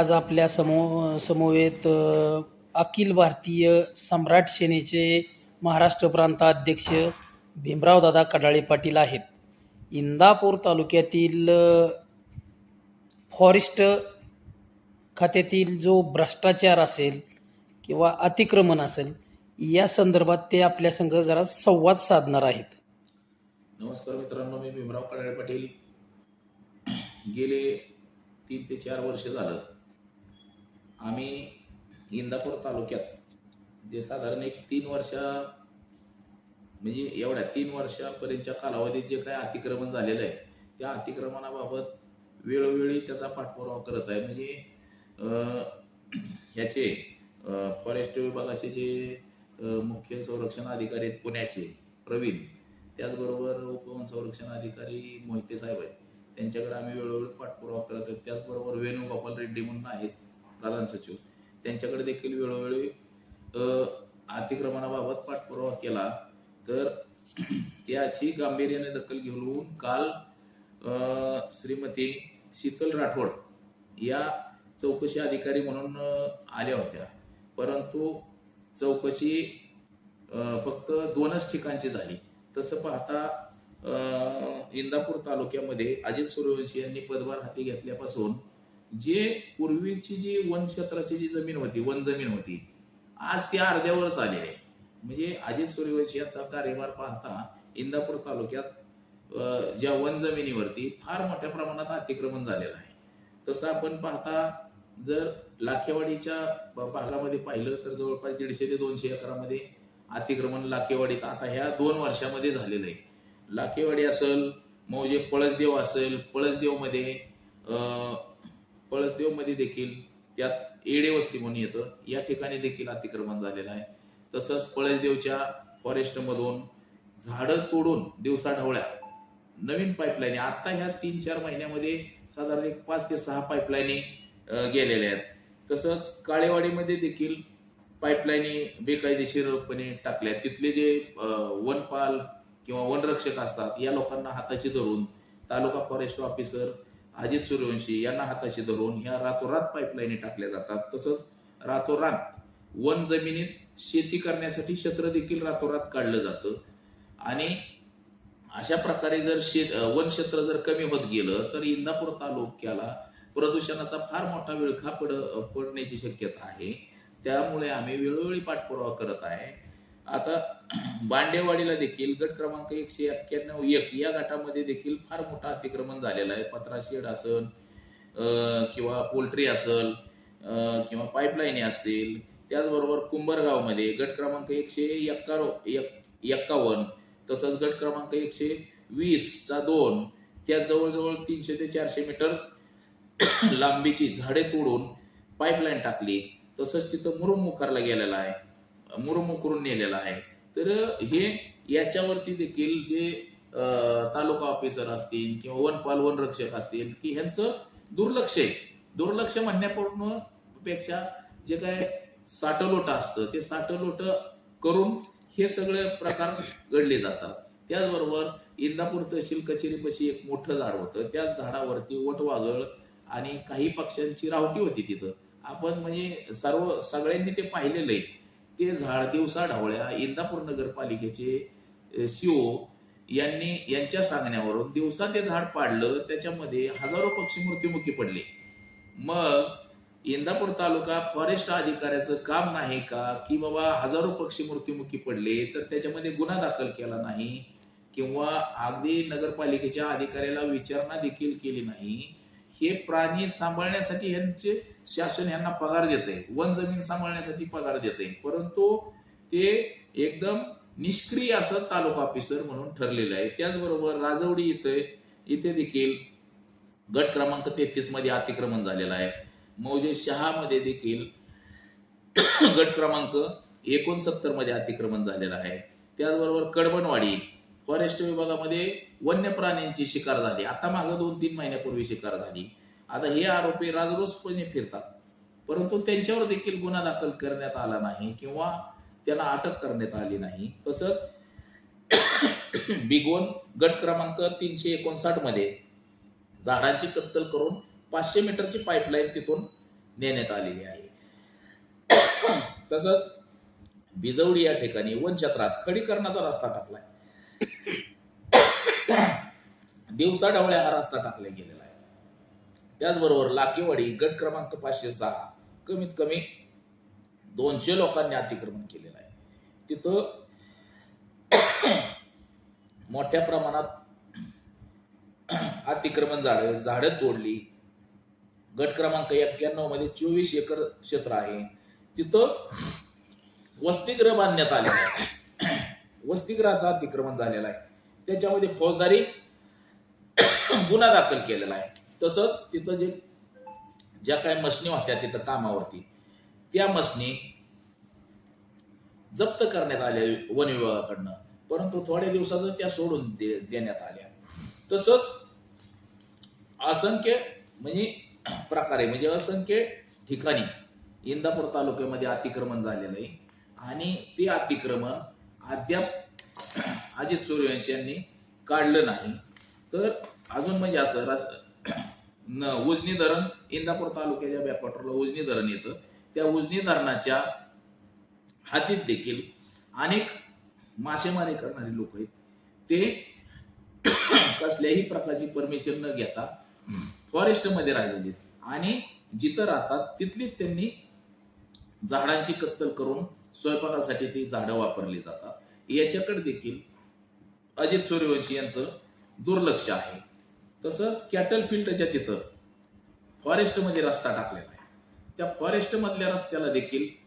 आज आपल्या समो समवेत अखिल भारतीय सम्राट सेनेचे महाराष्ट्र प्रांताध्यक्ष भीमरावदादा कडाळे पाटील आहेत. इंदापूर तालुक्यातील फॉरेस्ट खात्यातील जो भ्रष्टाचार असेल किंवा अतिक्रमण असेल या संदर्भात ते आपल्या संघ जरा संवाद साधणार आहेत. नमस्कार मित्रांनो मी भीमराव कडाळे पाटील. गेले तीन ते चार वर्ष झालं. आम्ही इंदापूर तालुक्यात जे साधारण एक तीन वर्ष म्हणजे एवढ्या तीन वर्षापर्यंतच्या कालावधीत जे काय अतिक्रमण झालेलं आहे त्या अतिक्रमणाबाबत वेळोवेळी त्याचा पाठपुरावा करत आहे. म्हणजे ह्याचे फॉरेस्ट विभागाचे जे मुख्य संरक्षण अधिकारी आहेत पुण्याचे प्रवीण त्याचबरोबर उपवन संरक्षण अधिकारी मोहिते साहेब आहेत. त्यांच्याकडे आम्ही वेळोवेळी पाठपुरावा करत आहेत त्याचबरोबर वेणुगोपाल रेड्डी म्हणून आहेत. प्रधान सचिव. त्यांच्याकडे देखील वेळोवेळी अतिक्रमणाबाबत पाठपुरावा केला. तर त्याची गांभीर्याने दखल घेऊन काल श्रीमती शीतल राठोड या चौकशी अधिकारी म्हणून आल्या होत्या. परंतु चौकशी फक्त दोनच ठिकाणची झाली. तसं पाहता इंदापूर तालुक्यामध्ये अजित सूर्यवंशी यांनी पदभार हाती घेतल्यापासून जे पूर्वीची जी वन क्षेत्राची जी जमीन होती वन जमीन होती आज ती अर्ध्यावरच आलेली आहे. म्हणजे अजित सूर्यवंशी याचा कार्यभार पाहता इंदापूर तालुक्यात ज्या वन जमिनीवरती फार मोठ्या प्रमाणात अतिक्रमण झालेलं आहे. तसं आपण पाहता जर लाखेवाडीच्या भागामध्ये पाहिलं तर जवळपास दीडशे ते दोनशे एकरामध्ये अतिक्रमण लाखेवाडीत आता ह्या दोन वर्षामध्ये झालेलं आहे. लाखेवाडी असेल मौजे पळसदेव असेल पळसदेवमध्ये पळसदेवमध्ये देखील त्यात एडे वस्ती म्हणून येतं. या ठिकाणी देखील अतिक्रमण झालेलं आहे. तसंच पळसदेवच्या फॉरेस्टमधून झाडं तोडून दिवसा ढवळ्या. नवीन पाईपलाईन आत्ता ह्या तीन चार महिन्यामध्ये साधारण एक पाच ते सहा पाईपलाईनी गेलेल्या आहेत. तसंच काळेवाडीमध्ये देखील पाईपलाईनी बेकायदेशीरपणे टाकल्या तिथले जे वनपाल किंवा वनरक्षक असतात या लोकांना हाताशी धरून तालुका फॉरेस्ट ऑफिसर अजित सूर्यवंशी यांना हाताशी धरून ह्या रातोरात पाईपलाईनी टाकल्या जातात. तसंच रातोरात वन जमिनीत शेती करण्यासाठी क्षेत्र देखील रातोरात काढलं जातं. आणि अशा प्रकारे जर शेत वन क्षेत्र जर कमी होत गेलं तर इंदापूर तालुक्याला प्रदूषणाचा फार मोठा विळखा पड पडण्याची शक्यता आहे. त्यामुळे आम्ही वेळोवेळी पाठपुरावा करत आहे. आता बांडेवाडीला देखील गट क्रमांक एकशे एक्क्याण्णव एक या गटामध्ये देखील फार मोठं अतिक्रमण झालेलं आहे. पत्रा शेड असेल किंवा पोल्ट्री असेल किंवा पाईपलाईनी असतील त्याचबरोबर कुंभरगावमध्ये गट क्रमांक एकशे एक्कारो एक एक्कावन्न तसंच गट क्रमांक एकशे वीसचा दोन त्या जवळजवळ तीनशे ते चारशे मीटर लांबीची झाडे तोडून पाईपलाईन टाकली. तसंच तिथं मुरुम उखारला गेलेला आहे. मुरुम उकरून नेलेला आहे. तर हे याच्यावरती देखील जे तालुका ऑफिसर असतील किंवा वनपाल वनरक्षक असतील की ह्यांचं दुर्लक्ष आहे. दुर्लक्ष म्हणण्यापूर्णपेक्षा जे काय साठलोट असतं ते साठलोट करून हे सगळे प्रकार घडले जातात. त्याचबरोबर इंदापूर तहसील कचेरीपाशी एक मोठं झाड होतं. त्या झाडावरती वटवागळ आणि काही पक्ष्यांची रावटी होती तिथं. आपण म्हणजे सर्व सगळ्यांनी ते पाहिलेलं आहे. ते झाड दिवसा ढवळ्या इंदापूर नगरपालिकेचे शिओ यांनी यांच्या सांगण्यावरून दिवसा ते झाड पाडलं त्याच्यामध्ये हजारो पक्षी मृत्युमुखी पडले. मग इंदापूर तालुका फॉरेस्ट अधिकाऱ्याचं काम नाही का? की बाबा हजारो पक्षी मृत्युमुखी पडले तर त्याच्यामध्ये गुन्हा दाखल केला नाही किंवा अगदी नगरपालिकेच्या अधिकाऱ्याला विचारणा देखील केली नाही हे प्राणी सांभाळण्यासाठी ह्यांचे शासन ह्यांना पगार देते वन जमीन सांभाळण्यासाठी पगार देते परंतु ते एकदम निष्क्रिय असं तालुका ऑफिसर म्हणून ठरलेलं आहे. त्याचबरोबर राजवडी इथे इथे देखील गट क्रमांक तेहतीसमध्ये अतिक्रमण झालेलं आहे. मौजे शहामध्ये देखील गट क्रमांक एकोणसत्तरमध्ये अतिक्रमण झालेलं आहे. त्याचबरोबर कडबनवाडी फॉरेस्ट विभागामध्ये वन्य प्राण्यांची शिकार झाली. आता मागं दोन तीन महिन्यापूर्वी शिकार झाली. आता हे आरोपी राजरोसपणे फिरतात. परंतु त्यांच्यावर देखील गुन्हा दाखल करण्यात आला नाही किंवा त्यांना अटक करण्यात आली नाही. तसंच बिगोन गट क्रमांक तीनशे एकोणसाठमध्ये झाडांची कत्तल करून पाचशे मीटरची पाईपलाईन तिथून नेण्यात आलेली आहे. तसंच बिजवडी या ठिकाणी वनक्षेत्रात खडीकरणाचा रस्ता टाकलाय. दिवसा ढवळ्या हा रस्ता टाकला गेलेला आहे. त्याचबरोबर लाकेवाडी गट क्रमांक पाचशे सहा कमीत कमी दोनशे लोकांनी अतिक्रमण केलेलं आहे. तिथं मोठ्या प्रमाणात अतिक्रमण झाडं झाडं तोडली. गट क्रमांक एक्क्याण्णवमध्ये चोवीस एकर क्षेत्र आहे. तिथं वसतिगृह बांधण्यात आले आहे. वसतिगृहाचं अतिक्रमण झालेलं आहे. त्याच्यामध्ये फौजदारी गुन्हा दाखल केलेला आहे. तसंच तिथं जे ज्या काही मशनी होत्या तिथं कामावरती त्या मशनी जप्त करण्यात आल्या वन विभागाकडनं परंतु थोड्या दिवसातच त्या सोडून दे देण्यात आल्या. तसंच असंख्य म्हणजे प्रकारे म्हणजे असंख्य ठिकाणी इंदापूर तालुक्यामध्ये अतिक्रमण झालेलं आहे. आणि ते अतिक्रमण अद्याप अजित सूर्यवंशी यांनी काढलं नाही. तर अजून म्हणजे असं रस न उजनी धरण इंदापूर तालुक्याच्या बॅकवॉटरला उजनी धरण येतं. त्या उजनी धरणाच्या हातीत देखील अनेक मासेमारी करणारे लोक आहेत. ते कसल्याही प्रकारची परमिशन न घेता फॉरेस्टमध्ये राहिलेले आहेत. आणि जिथं राहतात तिथलीच त्यांनी झाडांची कत्तल करून स्वयंपाकासाठी ती झाडं वापरली जातात. याच्याकडे देखील अजित सूर्यवंशी यांचं दुर्लक्ष आहे. तसंच कॅटल फील्डच्या तिथं फॉरेस्टमध्ये रस्ता टाकलेला आहे. त्या फॉरेस्टमधल्या रस्त्याला देखील